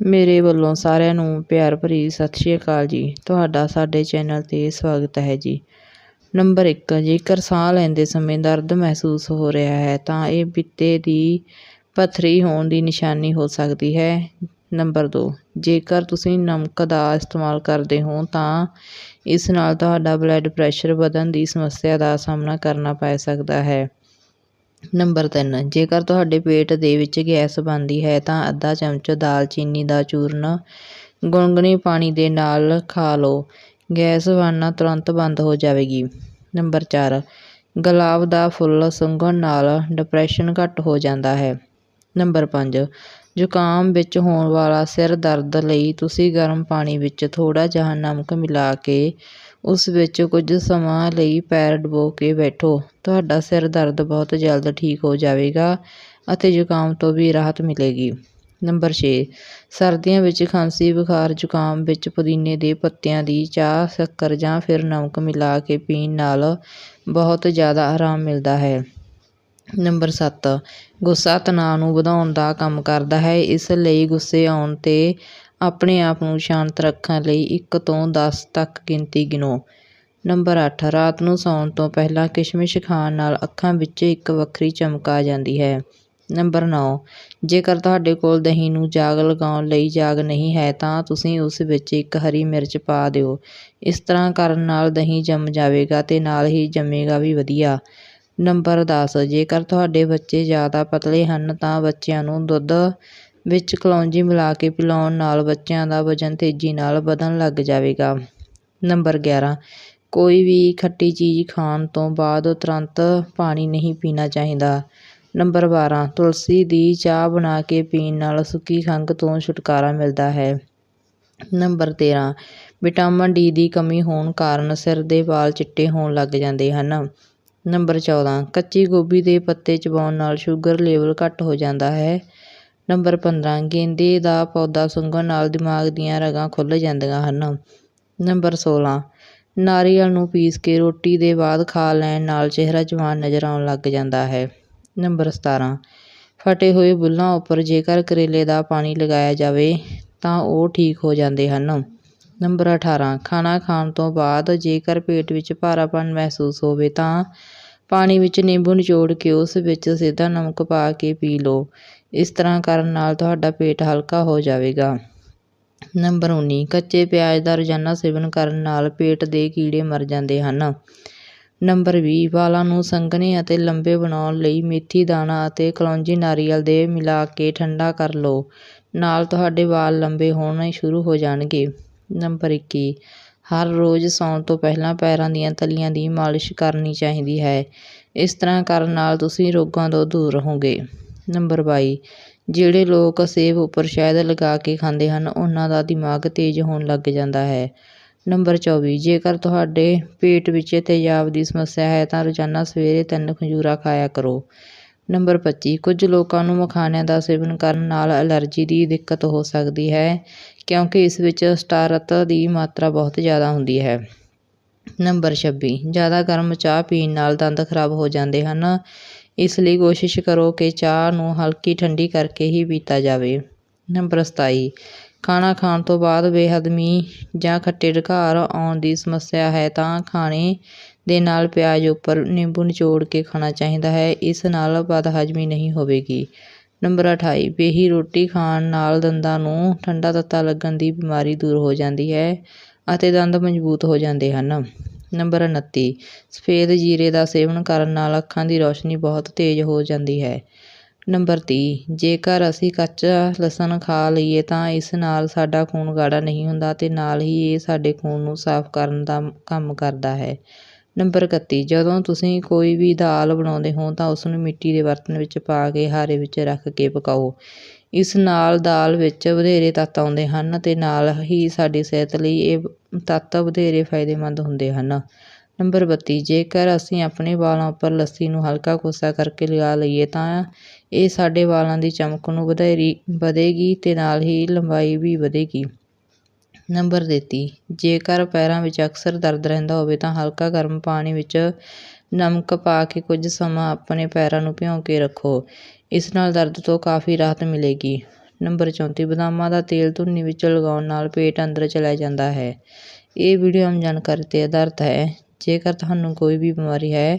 ਮੇਰੇ ਵੱਲੋਂ ਸਾਰਿਆਂ ਨੂੰ ਪਿਆਰ ਭਰੀ ਸਤਿ ਸ਼੍ਰੀ ਅਕਾਲ ਜੀ। ਤੁਹਾਡਾ ਸਾਡੇ ਚੈਨਲ 'ਤੇ ਸਵਾਗਤ ਹੈ ਜੀ। ਨੰਬਰ 1 ਜੇਕਰ ਸਾਹ ਲੈਂਦੇ ਸਮੇਂ ਦਰਦ ਮਹਿਸੂਸ ਹੋ ਰਿਹਾ ਹੈ, ਤਾਂ ਇਹ ਪਿੱਤੇ ਦੀ ਪੱਥਰੀ ਹੋਣ ਦੀ ਨਿਸ਼ਾਨੀ ਹੋ ਸਕਦੀ ਹੈ। ਨੰਬਰ 2 ਜੇਕਰ ਤੁਸੀਂ ਨਮਕ ਦਾ ਇਸਤੇਮਾਲ ਕਰਦੇ ਹੋ, ਤਾਂ ਇਸ ਨਾਲ ਤੁਹਾਡਾ ਬਲੱਡ ਪ੍ਰੈਸ਼ਰ ਵਧਣ ਦੀ ਸਮੱਸਿਆ ਦਾ ਸਾਹਮਣਾ ਕਰਨਾ ਪੈ ਸਕਦਾ ਹੈ। ਨੰਬਰ ਤਿੰਨ, ਜੇਕਰ ਤੁਹਾਡੇ ਪੇਟ ਦੇ ਵਿੱਚ ਗੈਸ ਬਣਦੀ ਹੈ ਤਾਂ ਅੱਧਾ ਚਮਚ ਦਾਲਚੀਨੀ ਦਾ ਚੂਰਨ ਗੁਣਗੁਣੇ ਪਾਣੀ ਦੇ ਨਾਲ ਖਾ ਲਓ। ਗੈਸ ਬਣਨਾ ਤੁਰੰਤ ਬੰਦ ਹੋ ਜਾਵੇਗੀ। ਨੰਬਰ 4 ਗੁਲਾਬ ਦਾ ਫੁੱਲ ਸੁੰਘਣ ਨਾਲ ਡਿਪਰੈਸ਼ਨ ਘੱਟ ਹੋ ਜਾਂਦਾ ਹੈ। ਨੰਬਰ 5 ਜ਼ੁਕਾਮ ਵਿੱਚ ਹੋਣ ਵਾਲਾ ਸਿਰ ਦਰਦ ਲਈ ਤੁਸੀਂ ਗਰਮ ਪਾਣੀ ਵਿੱਚ ਥੋੜ੍ਹਾ ਜਿਹਾ ਨਮਕ ਮਿਲਾ ਕੇ ਉਸ ਵਿੱਚ ਕੁਝ ਸਮਾਂ ਲਈ ਪੈਰ ਡੁਬੋ ਕੇ ਬੈਠੋ। ਤੁਹਾਡਾ ਸਿਰ ਦਰਦ ਬਹੁਤ ਜਲਦ ਠੀਕ ਹੋ ਜਾਵੇਗਾ ਅਤੇ ਜ਼ੁਕਾਮ ਤੋਂ ਵੀ ਰਾਹਤ ਮਿਲੇਗੀ। ਨੰਬਰ 6 ਸਰਦੀਆਂ ਵਿੱਚ ਖਾਂਸੀ, ਬੁਖਾਰ, ਜ਼ੁਕਾਮ ਵਿੱਚ ਪੁਦੀਨੇ ਦੇ ਪੱਤਿਆਂ ਦੀ ਚਾਹ, ਸ਼ੱਕਰ ਜਾਂ ਫਿਰ ਨਮਕ ਮਿਲਾ ਕੇ ਪੀਣ ਨਾਲ ਬਹੁਤ ਜ਼ਿਆਦਾ ਆਰਾਮ ਮਿਲਦਾ ਹੈ। ਨੰਬਰ 7 ਗੁੱਸਾ ਤਣਾਅ ਨੂੰ ਵਧਾਉਣ ਦਾ ਕੰਮ ਕਰਦਾ ਹੈ। ਇਸ ਲਈ ਗੁੱਸੇ ਆਉਣ 'ਤੇ ਆਪਣੇ ਆਪ ਨੂੰ ਸ਼ਾਂਤ ਰੱਖਣ ਲਈ ਇੱਕ ਤੋਂ ਦਸ ਤੱਕ ਗਿਣਤੀ ਗਿਣੋ। ਨੰਬਰ 8 ਰਾਤ ਨੂੰ ਸੌਣ ਤੋਂ ਪਹਿਲਾਂ ਕਿਸ਼ਮਿਸ਼ ਖਾਣ ਨਾਲ ਅੱਖਾਂ ਵਿੱਚ ਇੱਕ ਵੱਖਰੀ ਚਮਕ ਆ ਜਾਂਦੀ ਹੈ। ਨੰਬਰ 9 ਜੇਕਰ ਤੁਹਾਡੇ ਕੋਲ ਦਹੀਂ ਨੂੰ ਜਾਗ ਲਗਾਉਣ ਲਈ ਜਾਗ ਨਹੀਂ ਹੈ, ਤਾਂ ਤੁਸੀਂ ਉਸ ਵਿੱਚ ਇੱਕ ਹਰੀ ਮਿਰਚ ਪਾ ਦਿਓ। ਇਸ ਤਰ੍ਹਾਂ ਕਰਨ ਨਾਲ ਦਹੀਂ ਜੰਮ ਜਾਵੇਗਾ ਤੇ ਨਾਲ ਹੀ ਜੰਮੇਗਾ ਵੀ ਵਧੀਆ। ਨੰਬਰ 10 ਜੇਕਰ ਤੁਹਾਡੇ ਬੱਚੇ ਜ਼ਿਆਦਾ ਪਤਲੇ ਹਨ, ਤਾਂ ਬੱਚਿਆਂ ਨੂੰ ਦੁੱਧ ਵਿੱਚ ਕਲੌਂਜੀ ਮਿਲਾ ਕੇ ਪਿਲਾਉਣ ਨਾਲ ਬੱਚਿਆਂ ਦਾ ਵਜ਼ਨ ਤੇਜ਼ੀ ਨਾਲ ਵਧਣ ਲੱਗ ਜਾਵੇਗਾ। ਨੰਬਰ 11 ਕੋਈ ਵੀ ਖੱਟੀ ਚੀਜ਼ ਖਾਣ ਤੋਂ ਬਾਅਦ ਤੁਰੰਤ ਪਾਣੀ ਨਹੀਂ ਪੀਣਾ ਚਾਹੀਦਾ। ਨੰਬਰ 12 ਤੁਲਸੀ ਦੀ ਚਾਹ ਬਣਾ ਕੇ ਪੀਣ ਨਾਲ ਸੁੱਕੀ ਖੰਘ ਤੋਂ ਛੁਟਕਾਰਾ ਮਿਲਦਾ ਹੈ। ਨੰਬਰ 13 ਵਿਟਾਮਿਨ ਡੀ ਦੀ ਕਮੀ ਹੋਣ ਕਾਰਨ ਸਿਰ ਦੇ ਵਾਲ ਚਿੱਟੇ ਹੋਣ ਲੱਗ ਜਾਂਦੇ ਹਨ। ਨੰਬਰ 14 ਕੱਚੀ ਗੋਭੀ ਦੇ ਪੱਤੇ ਚਬਾਉਣ ਨਾਲ ਸ਼ੂਗਰ ਲੈਵਲ ਘੱਟ ਹੋ ਜਾਂਦਾ ਹੈ। ਨੰਬਰ 15 ਗੇਂਦੇ ਦਾ ਪੌਦਾ ਸੁੰਘਣ ਨਾਲ ਦਿਮਾਗ ਦੀਆਂ ਰਗਾਂ ਖੁੱਲ੍ਹ ਜਾਂਦੀਆਂ ਹਨ। ਨੰਬਰ 16 ਨਾਰੀਅਲ ਨੂੰ ਪੀਸ ਕੇ ਰੋਟੀ ਦੇ ਬਾਅਦ ਖਾ ਲੈਣ ਨਾਲ ਚਿਹਰਾ ਜਵਾਨ ਨਜ਼ਰ ਆਉਣ ਲੱਗ ਜਾਂਦਾ ਹੈ। ਨੰਬਰ 17 ਫਟੇ ਹੋਏ ਬੁੱਲ੍ਹਾਂ ਉੱਪਰ ਜੇਕਰ ਕਰੇਲੇ ਦਾ ਪਾਣੀ ਲਗਾਇਆ ਜਾਵੇ ਤਾਂ ਉਹ ਠੀਕ ਹੋ ਜਾਂਦੇ ਹਨ। ਨੰਬਰ 18 ਖਾਣਾ ਖਾਣ ਤੋਂ ਬਾਅਦ ਜੇਕਰ ਪੇਟ ਵਿੱਚ ਭਾਰਾਪਣ ਮਹਿਸੂਸ ਹੋਵੇ ਤਾਂ ਪਾਣੀ ਵਿੱਚ ਨਿੰਬੂ ਨਿਚੋੜ ਕੇ ਉਸ ਵਿੱਚ ਸਿੱਧਾ ਨਮਕ ਪਾ ਕੇ ਪੀ ਲਓ। ਇਸ ਤਰ੍ਹਾਂ ਕਰਨ ਨਾਲ ਤੁਹਾਡਾ ਪੇਟ ਹਲਕਾ ਹੋ ਜਾਵੇਗਾ। ਨੰਬਰ 19 ਕੱਚੇ ਪਿਆਜ਼ ਦਾ ਰੋਜ਼ਾਨਾ ਸੇਵਨ ਕਰਨ ਨਾਲ ਪੇਟ ਦੇ ਕੀੜੇ ਮਰ ਜਾਂਦੇ ਹਨ। ਨੰਬਰ 20 ਵਾਲਾਂ ਨੂੰ ਸੰਘਣੇ ਅਤੇ ਲੰਬੇ ਬਣਾਉਣ ਲਈ ਮੇਥੀ ਦਾਣਾ ਅਤੇ ਕਲੌਂਜੀ ਨਾਰੀਅਲ ਦੇ ਮਿਲਾ ਕੇ ਠੰਡਾ ਕਰ ਲਓ। ਨਾਲ ਤੁਹਾਡੇ ਵਾਲ ਲੰਬੇ ਹੋਣੇ ਸ਼ੁਰੂ ਹੋ ਜਾਣਗੇ। ਨੰਬਰ 21 ਹਰ ਰੋਜ਼ ਸੌਣ ਤੋਂ ਪਹਿਲਾਂ ਪੈਰਾਂ ਦੀਆਂ ਤਲੀਆਂ ਦੀ ਮਾਲਿਸ਼ ਕਰਨੀ ਚਾਹੀਦੀ ਹੈ। ਇਸ ਤਰ੍ਹਾਂ ਕਰਨ ਨਾਲ ਤੁਸੀਂ ਰੋਗਾਂ ਤੋਂ ਦੂਰ ਰਹੋਗੇ। ਨੰਬਰ 22 ਜਿਹੜੇ ਲੋਕ ਸੇਬ ਉੱਪਰ ਸ਼ਹਿਦ ਲਗਾ ਕੇ ਖਾਂਦੇ ਹਨ, ਉਹਨਾਂ ਦਾ ਦਿਮਾਗ ਤੇਜ਼ ਹੋਣ ਲੱਗ ਜਾਂਦਾ ਹੈ। ਨੰਬਰ 24 ਜੇਕਰ ਤੁਹਾਡੇ ਪੇਟ ਵਿੱਚ ਤੇਜ਼ਾਬ ਦੀ ਸਮੱਸਿਆ ਹੈ, ਤਾਂ ਰੋਜ਼ਾਨਾ ਸਵੇਰੇ ਤਿੰਨ ਖਜੂਰਾਂ ਖਾਇਆ ਕਰੋ। ਨੰਬਰ 25 ਕੁਝ ਲੋਕਾਂ ਨੂੰ ਮਖਾਣਿਆਂ ਦਾ ਸੇਵਨ ਕਰਨ ਨਾਲ ਐਲਰਜੀ ਦੀ ਦਿੱਕਤ ਹੋ ਸਕਦੀ ਹੈ, ਕਿਉਂਕਿ ਇਸ ਵਿੱਚ ਸਟਾਰਤ ਦੀ ਮਾਤਰਾ ਬਹੁਤ ਜ਼ਿਆਦਾ ਹੁੰਦੀ ਹੈ। ਨੰਬਰ 26 ਜ਼ਿਆਦਾ ਗਰਮ ਚਾਹ ਪੀਣ ਨਾਲ ਦੰਦ ਖਰਾਬ ਹੋ ਜਾਂਦੇ ਹਨ। ਇਸ ਲਈ ਕੋਸ਼ਿਸ਼ ਕਰੋ ਕਿ ਚਾਹ ਨੂੰ ਹਲਕੀ ਠੰਡੀ ਕਰਕੇ ਹੀ ਪੀਤਾ ਜਾਵੇ। ਨੰਬਰ 27 ਖਾਣਾ ਖਾਣ ਤੋਂ ਬਾਅਦ ਬੇਹਜ਼ਮੀ ਜਾਂ ਖੱਟੇ ਡਕਾਰ ਆਉਣ ਦੀ ਸਮੱਸਿਆ ਹੈ ਤਾਂ ਖਾਣੇ ਦੇ ਨਾਲ ਪਿਆਜ਼ ਉੱਪਰ ਨਿੰਬੂ ਨਿਚੋੜ ਕੇ ਖਾਣਾ ਚਾਹੀਦਾ ਹੈ। ਇਸ ਨਾਲ ਬਦਹਜ਼ਮੀ ਨਹੀਂ ਹੋਵੇਗੀ। ਨੰਬਰ 28 ਬੇਹੀ ਰੋਟੀ ਖਾਣ ਨਾਲ ਦੰਦਾਂ ਨੂੰ ਠੰਡਾ ਤੱਤਾ ਲੱਗਣ ਦੀ ਬਿਮਾਰੀ ਦੂਰ ਹੋ ਜਾਂਦੀ ਹੈ ਅਤੇ ਦੰਦ ਮਜ਼ਬੂਤ ਹੋ ਜਾਂਦੇ ਹਨ। ਨੰਬਰ 29 ਸਫੇਦ ਜੀਰੇ ਦਾ ਸੇਵਨ ਕਰਨ ਨਾਲ ਅੱਖਾਂ ਦੀ ਰੌਸ਼ਨੀ ਬਹੁਤ ਤੇਜ਼ ਹੋ ਜਾਂਦੀ ਹੈ। ਨੰਬਰ 30 ਜੇਕਰ ਅਸੀਂ ਕੱਚਾ ਲਸਣ ਖਾ ਲਈਏ ਤਾਂ ਇਸ ਨਾਲ ਸਾਡਾ ਖੂਨ ਗਾੜਾ ਨਹੀਂ ਹੁੰਦਾ ਤੇ ਨਾਲ ਹੀ ਇਹ ਸਾਡੇ ਖੂਨ ਨੂੰ ਸਾਫ਼ ਕਰਨ ਦਾ ਕੰਮ ਕਰਦਾ ਹੈ। ਨੰਬਰ 31 ਜਦੋਂ ਤੁਸੀਂ ਕੋਈ ਵੀ ਦਾਲ ਬਣਾਉਂਦੇ ਹੋ ਤਾਂ ਉਸ ਨੂੰ ਮਿੱਟੀ ਦੇ ਬਰਤਨ ਵਿੱਚ ਪਾ ਕੇ ਹਾਰੇ ਵਿੱਚ ਰੱਖ ਕੇ ਪਕਾਓ। ਇਸ ਨਾਲ ਦਾਲ ਵਿੱਚ ਵਧੇਰੇ ਤੱਤ ਆਉਂਦੇ ਹਨ ਅਤੇ ਨਾਲ ਹੀ ਸਾਡੀ ਸਿਹਤ ਲਈ ਇਹ ਤੱਤ ਵਧੇਰੇ ਫਾਇਦੇਮੰਦ ਹੁੰਦੇ ਹਨ। ਨੰਬਰ 32 ਜੇਕਰ ਅਸੀਂ ਆਪਣੇ ਵਾਲਾਂ ਉੱਪਰ ਲੱਸੀ ਨੂੰ ਹਲਕਾ ਕੋਸਾ ਕਰਕੇ ਲਗਾ ਲਈਏ ਤਾਂ ਇਹ ਸਾਡੇ ਵਾਲਾਂ ਦੀ ਚਮਕ ਨੂੰ ਵਧੇਰੀ, ਵਧੇਗੀ ਅਤੇ ਨਾਲ ਹੀ ਲੰਬਾਈ ਵੀ ਵਧੇਗੀ। ਨੰਬਰ 33 ਜੇਕਰ ਪੈਰਾਂ ਵਿੱਚ ਅਕਸਰ ਦਰਦ ਰਹਿੰਦਾ ਹੋਵੇ ਤਾਂ ਹਲਕਾ ਗਰਮ ਪਾਣੀ ਵਿੱਚ ਨਮਕ ਪਾ ਕੇ ਕੁਝ ਸਮਾਂ ਆਪਣੇ ਪੈਰਾਂ ਨੂੰ ਭਿਉਂ ਕੇ ਰੱਖੋ। ਇਸ ਨਾਲ ਦਰਦ ਤੋਂ ਕਾਫੀ ਰਾਹਤ ਮਿਲੇਗੀ। ਨੰਬਰ 34 ਬਦਾਮਾਂ ਦਾ ਤੇਲ ਧੁੰਨੀ ਵਿੱਚ ਲਗਾਉਣ ਨਾਲ ਪੇਟ ਅੰਦਰ ਚਲਾ ਜਾਂਦਾ ਹੈ। ਇਹ ਵੀਡੀਓ ਆਮ ਜਾਣਕਾਰੀ 'ਤੇ ਆਧਾਰਿਤ ਹੈ। ਜੇਕਰ ਤੁਹਾਨੂੰ ਕੋਈ ਵੀ ਬਿਮਾਰੀ ਹੈ